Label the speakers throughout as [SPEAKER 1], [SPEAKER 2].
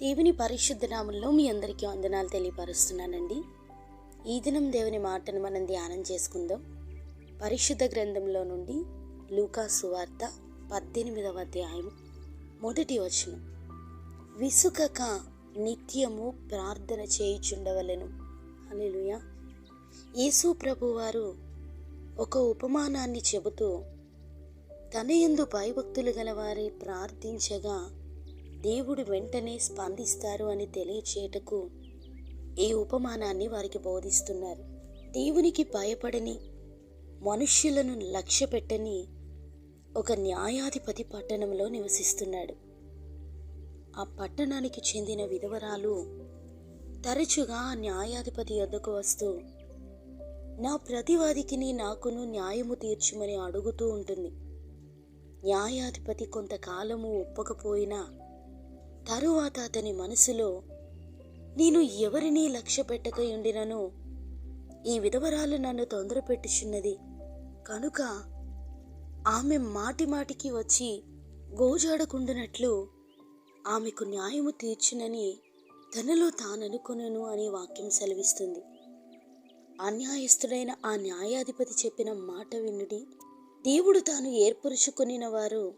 [SPEAKER 1] దేవుని పరిశుద్ధ నామంలో మీ అందరికీ వందనాలు తెలియపరుస్తున్నానండి. ఈ దినం దేవుని మాటను మనం ధ్యానం చేసుకుందాం. పరిశుద్ధ గ్రంథంలో నుండి లూకా సువార్త పద్దెనిమిదవ అధ్యాయం మొదటి వచనం. విసుకక నిత్యము ప్రార్థన చేయుచుండవలెను. హల్లెలూయా. యేసు ప్రభువారు ఒక ఉపమానాన్ని చెబుతూ తన యందు భయభక్తులు గలవారి ప్రార్థించగా దేవుడు వెంటనే స్పందిస్తారు అని తెలియచేయటకు ఈ ఉపమానాన్ని వారికి బోధిస్తున్నారు. దేవునికి భయపడని మనుష్యులను లక్ష్య పెట్టని ఒక న్యాయాధిపతి పట్టణంలో నివసిస్తున్నాడు. ఆ పట్టణానికి చెందిన విధవరాలు తరచుగా న్యాయాధిపతి వద్దకు వస్తూ నా ప్రతివాదికిని నాకును న్యాయము తీర్చుమని అడుగుతూ ఉంటుంది. న్యాయాధిపతి కొంతకాలము ఒప్పకపోయినా తరువాత అతని మనసులో నేను ఎవరిని లక్ష్య పెట్టక ఉండినను? ఈ విధవరాలు నన్ను తొందర పెట్టుచున్నది కనుక ఆమె మాటి మాటికి వచ్చి గోజాడకుండునట్లు ఆమెకు న్యాయము తీర్చునని తనలో తాననుకునను అని వాక్యం సెలవిస్తుంది. అన్యాయస్తుడైన ఆ న్యాయాధిపతి చెప్పిన మాట వినుడి దేవుడు తాను ఏర్పరుచుకునిన వారు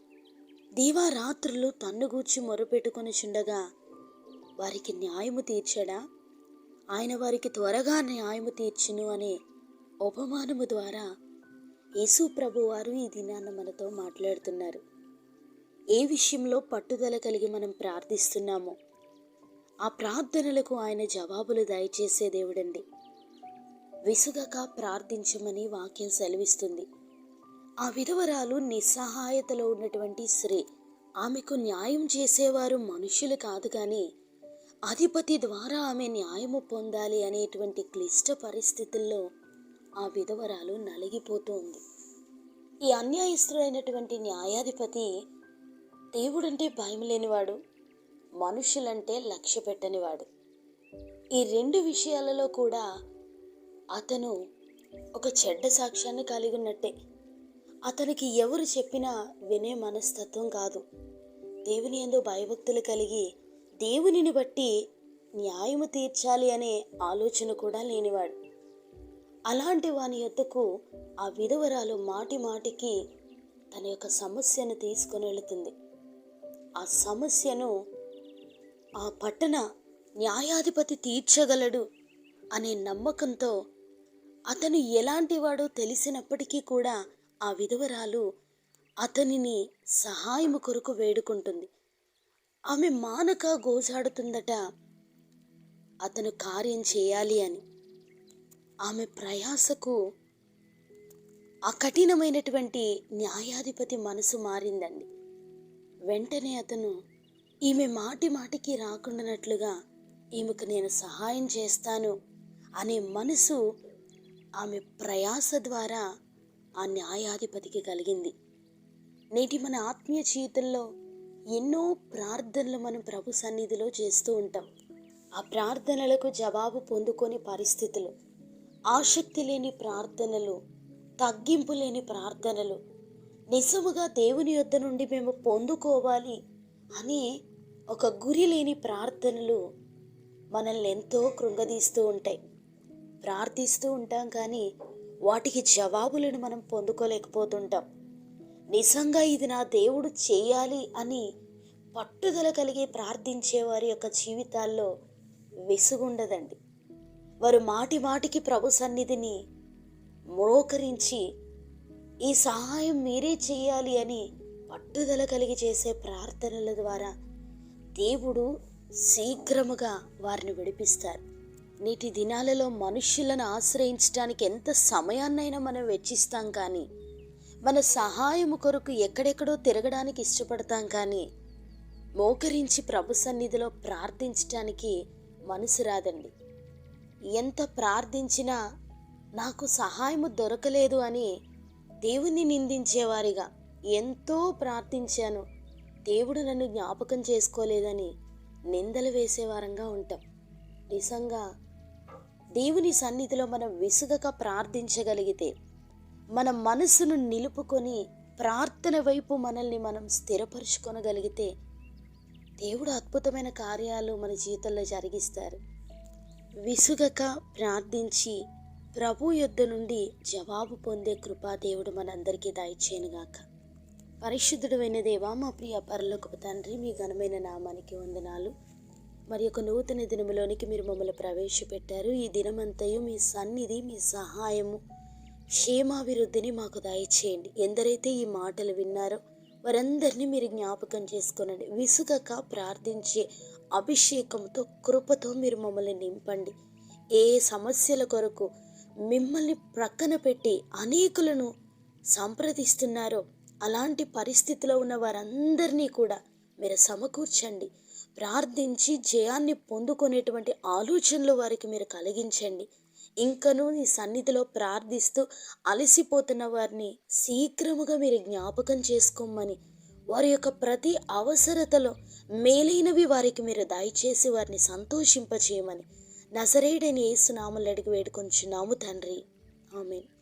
[SPEAKER 1] దీవారాత్రులు తన్నుగూర్చి మొరపెట్టుకొని చుండగా వారికి న్యాయము తీర్చడా? ఆయన వారికి త్వరగా న్యాయము తీర్చును అనే ఉపమానము ద్వారా యేసు ప్రభు వారు ఈ దినాన్న మనతో మాట్లాడుతున్నారు. ఏ విషయంలో పట్టుదల కలిగి మనం ప్రార్థిస్తున్నామో ఆ ప్రార్థనలకు ఆయన జవాబులు దయచేసే దేవుడండి. విసుగక ప్రార్థించమని వాక్యం సెలవిస్తుంది. ఆ విధవరాలు నిస్సహాయతలో ఉన్నటువంటి స్త్రీ. ఆమెకు న్యాయం చేసేవారు మనుషులు కాదు కానీ అధిపతి ద్వారా ఆమె న్యాయము పొందాలి అనేటువంటి క్లిష్ట పరిస్థితుల్లో ఆ విధవరాలు నలిగిపోతూ ఉంది. ఈ అన్యాయస్తుడైనటువంటి న్యాయాధిపతి దేవుడంటే భయం లేనివాడు మనుషులంటే లక్ష్య పెట్టనివాడు. ఈ రెండు విషయాలలో కూడా అతను ఒక చెడ్డ సాక్ష్యాన్ని కలిగి ఉన్నట్టే. అతనికి ఎవరు చెప్పినా వినే మనస్తత్వం కాదు. దేవుని ఎందు భయభక్తులు కలిగి దేవునిని బట్టి న్యాయము తీర్చాలి అనే ఆలోచన కూడా లేనివాడు. అలాంటి వాని యొద్దకు ఆ విధవరాలు మాటి మాటికి తన యొక్క సమస్యను తీసుకొని వెళుతుంది. ఆ సమస్యను ఆ పట్టణ న్యాయాధిపతి తీర్చగలడు అనే నమ్మకంతో అతను ఎలాంటి వాడో తెలిసినప్పటికీ కూడా ఆ విధవరాలు అతనిని సహాయము కొరకు వేడుకుంటుంది. ఆమె మానక గోజాడుతుందట అతను కార్యం చేయాలి అని. ఆమె ప్రయాసకు ఆ కఠినమైనటువంటి న్యాయాధిపతి మనసు మారిందండి. వెంటనే అతను ఈమె మాటి మాటికి రాకుండానట్లుగా ఈమెకు నేను సహాయం చేస్తాను అనే మనసు ఆమె ప్రయాస ద్వారా ఆ న్యాయాధిపతికి కలిగింది. నేటి మన ఆత్మీయ జీవితంలో ఎన్నో ప్రార్థనలు మనం ప్రభు సన్నిధిలో చేస్తూ ఉంటాం. ఆ ప్రార్థనలకు జవాబు పొందుకొని పరిస్థితులు ఆసక్తి లేని ప్రార్థనలు తగ్గింపు లేని ప్రార్థనలు నిజముగా దేవుని యొద్ద నుండి మేము పొందుకోవాలి అని ఒక గురి లేని ప్రార్థనలు మనల్ని ఎంతో కృంగదీస్తూ ఉంటాయి. ప్రార్థిస్తూ ఉంటాం కానీ వాటికి జవాబులను మనం పొందుకోలేకపోతుంటాం. నిజంగా ఇది నా దేవుడు చేయాలి అని పట్టుదల కలిగి ప్రార్థించే వారి యొక్క జీవితాల్లో విసుగుండదండి. వారు మాటి మాటికి ప్రభు సన్నిధిని మోకరించి ఈ సహాయం మీరే చేయాలి అని పట్టుదల కలిగి చేసే ప్రార్థనల ద్వారా దేవుడు శీఘ్రముగా వారిని విడిపిస్తారు. నేటి దినాలలో మనుష్యులను ఆశ్రయించడానికి ఎంత సమయాన్నైనా మనం వెచ్చిస్తాం కానీ మన సహాయము కొరకు ఎక్కడెక్కడో తిరగడానికి ఇష్టపడతాం కానీ మోకరించి ప్రభు సన్నిధిలో ప్రార్థించటానికి మనసు రాదండి. ఎంత ప్రార్థించినా నాకు సహాయము దొరకలేదు అని దేవుని నిందించేవారిగా ఎంతో ప్రార్థించాను. దేవుడు నన్ను జ్ఞాపకం చేసుకోలేదని నిందలు వేసేవారంగా ఉంటాం. నిజంగా దేవుని సన్నిధిలో మనం విసుగక ప్రార్థించగలిగితే మన మనసును నిలుపుకొని ప్రార్థన వైపు మనల్ని మనం స్థిరపరుచుకొనగలిగితే దేవుడు అద్భుతమైన కార్యాలు మన జీవితంలో జరిగిస్తారు. విసుగక ప్రార్థించి ప్రభు యొద్ద నుండి జవాబు పొందే కృపా దేవుడు మనందరికీ దయచేయనుగాక. పరిశుద్ధుడైన దేవా మా ప్రియ పరలోకపు తండ్రి మీ ఘనమైన నామానికి వందనాలు. మరి ఒక నూతన దినములోనికి మీరు మమ్మల్ని ప్రవేశపెట్టారు. ఈ దినమంతయు మీ సన్నిధి మీ సహాయము క్షేమాభివృద్ధిని మాకు దయచేయండి. ఎందరైతే ఈ మాటలు విన్నారో వారందరినీ మీరు జ్ఞాపకం చేసుకోనండి. విసుగక ప్రార్థించే అభిషేకంతో కృపతో మీరు మమ్మల్ని నింపండి. ఏ సమస్యల కొరకు మిమ్మల్ని ప్రక్కన పెట్టి అనేకులను సంప్రదిస్తున్నారో అలాంటి పరిస్థితిలో ఉన్న వారందరినీ కూడా మీరు సమకూర్చండి. ప్రార్థించి జయాన్ని పొందుకునేటువంటి ఆలోచనలు వారికి మీరు కలిగించండి. ఇంకనూ నీ సన్నిధిలో ప్రార్థిస్తూ అలసిపోతున్న వారిని శీఘ్రముగా మీరు జ్ఞాపకం చేసుకోమని వారి యొక్క ప్రతి అవసరతలో మేలైనవి వారికి మీరు దయచేసి వారిని సంతోషింపచేయమని నజరేడని యేసునామలు అడిగి వేడుకొంచున్నాము తండ్రి. ఆమెను.